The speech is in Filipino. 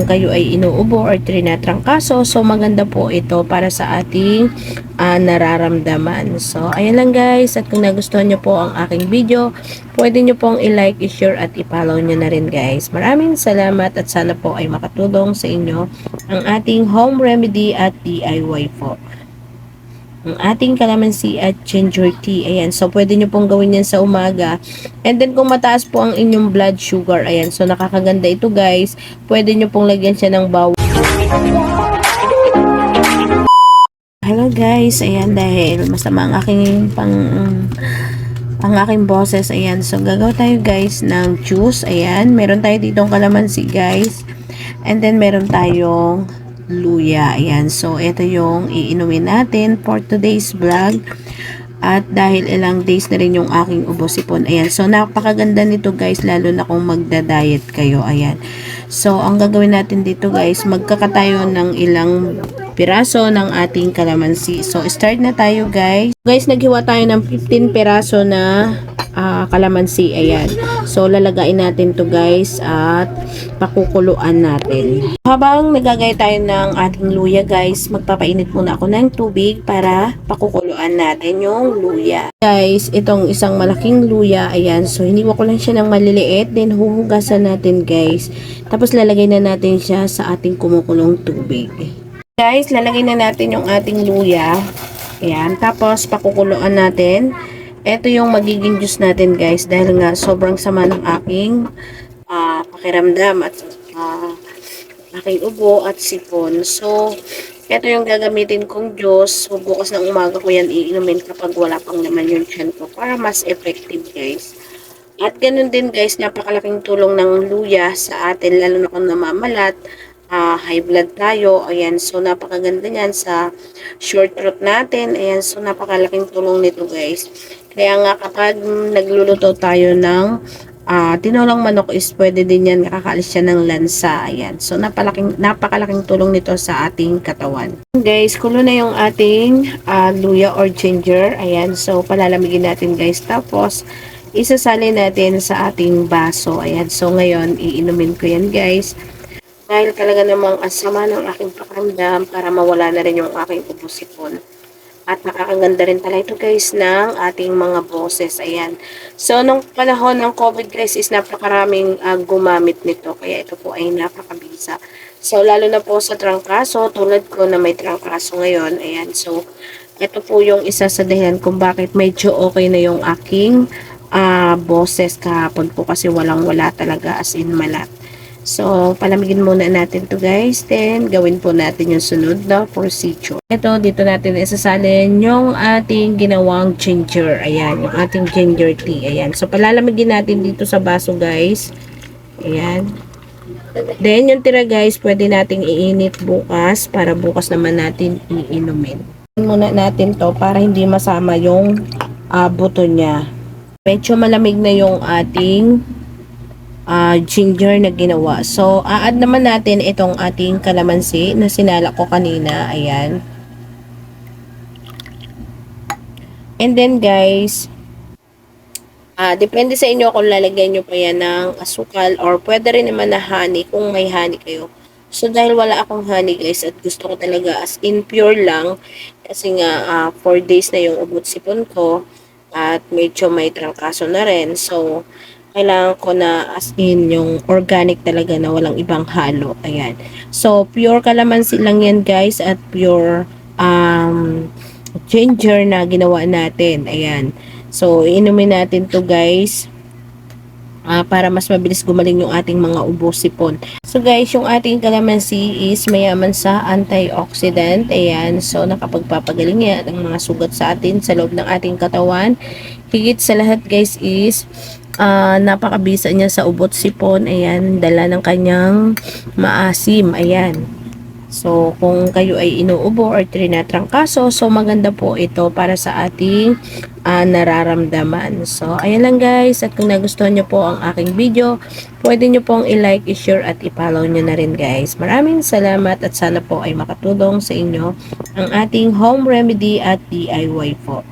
kung kayo ay inuubo or trinatrangkaso, so maganda po ito para sa ating ah, nararamdaman. So, ayan lang guys. At kung nagustuhan nyo po ang aking video, pwede nyo pong i-like, i-share at i-follow nyo na rin guys. Maraming salamat at sana po ay makatulong sa inyo ang ating home remedy at DIY po ang ating calamansi at ginger tea. Ayan, so pwede nyo pong gawin yan sa umaga. And then kung mataas po ang inyong blood sugar, ayan, so nakakaganda ito guys. Pwede nyo pong lagyan siya ng bawang. Hello guys, ayan dahil masama ang aking pang ang aking boses, ayan. So, gagawa tayo guys ng juice, ayan. Meron tayo ditong kalamansi guys. And then, meron tayong luya. Ayan. So, ito yung iinumin natin for today's vlog. At dahil ilang days na rin yung aking ubosipon. Ayan. So, napakaganda nito guys. Lalo na kung magda-diet kayo. Ayan. So, ang gagawin natin dito guys, magkakatayo ng ilang piraso ng ating kalamansi. So, start na tayo guys. Guys, naghiwa tayo ng 15 piraso na ah, kalamansi. Ayan. So, lalagain natin to guys at pakukuluan natin. Habang nagagay tayo ng ating luya guys, magpapainit muna ako ng tubig para pakukuluan natin yung luya. Guys, itong isang malaking luya, ayan. So, hiniwa ko lang siya ng maliliit. Then, huhugasan natin guys. Tapos, lalagay na natin siya sa ating kumukulong tubig. Guys, lalagay na natin yung ating luya. Ayan. Tapos, pakukuluan natin. Ito yung magiging juice natin guys. Dahil nga, sobrang sama ng aking ah, pakiramdam at ah, aking ubo at sipon. So, ito yung gagamitin kong juice. So, bukas ng umaga ko yan iinumin kapag wala pang naman yung tiyan ko para mas effective guys. At ganun din guys, napakalaking tulong ng luya sa atin, lalo na kung namamalat, ah, high blood tayo. Ayan, so napakaganda niyan sa short throat natin. Ayan, so napakalaking tulong nito guys. Kaya nga kapag nagluluto tayo ng ah tinolang manok is pwede din yan nakakaalis siya ng lansa. Ayan. So, napalaking, napakalaking tulong nito sa ating katawan. Guys, kulo na yung ating ah, luya or ginger. Ayan. So, palalamigin natin guys. Tapos, isasali natin sa ating baso. Ayan. So, ngayon, iinumin ko yan guys. Dahil talaga namang asama ng aking pakiramdam para mawala na rin yung aking ubusipon. At nakakaganda rin pala ito guys ng ating mga boses. Ayan. So, nung panahon ng COVID guys is napakaraming ah, gumamit nito. Kaya ito po ay napakabisa. So, lalo na po sa trangkaso, tulad ko na may trangkaso ngayon. Ayan. So, ito po yung isa sa dahilan kung bakit medyo okay na yung aking ah, boses kahapon po kasi walang wala talaga as in malat. So, palamigin muna natin to guys. Then, gawin po natin yung sunod na procedure. Ito, dito natin isasalin yung ating ginawang ginger. Ayan, yung ating ginger tea. Ayan. So, palalamigin natin dito sa baso guys. Ayan. Then, yung tira guys, pwede nating iinit bukas para bukas naman natin iinumin. Muna natin to para hindi masama yung ah, buto niya. Medyo malamig na yung ating ah, ginger na ginawa. So, add naman natin itong ating kalamansi na sinala ko kanina. Ayan. And then, guys, ah depende sa inyo kung lalagyan nyo pa yan ng asukal or pwede rin naman na honey kung may honey kayo. So, dahil wala akong honey, guys, at gusto ko talaga as in pure lang, kasi nga, 4 days na yung ubot sipon ko, at medyo may trangkaso na rin. So, kailangan ko na as in yung organic talaga na walang ibang halo. Ayan. So, pure kalamansi lang yan guys at pure um, ginger na ginawa natin. Ayan. So, inumin natin to guys ah, para mas mabilis gumaling yung ating mga ubo sipon. So guys, yung ating kalamansi is mayaman sa antioxidant. Ayan. So, nakapagpapagaling yan ang mga sugat sa atin sa loob ng ating katawan. Higit sa lahat guys is ah napakabisa niya sa ubot sipon. Ayan, dala ng kanyang maasim. Ayan. So, kung kayo ay inuubo or trinatrangkaso, so maganda po ito para sa ating ah, nararamdaman. So, ayan lang guys. At kung nagustuhan nyo po ang aking video, pwede nyo pong i-like, i-share at i-follow nyo na rin guys. Maraming salamat at sana po ay makatulong sa inyo ang ating home remedy at DIY po.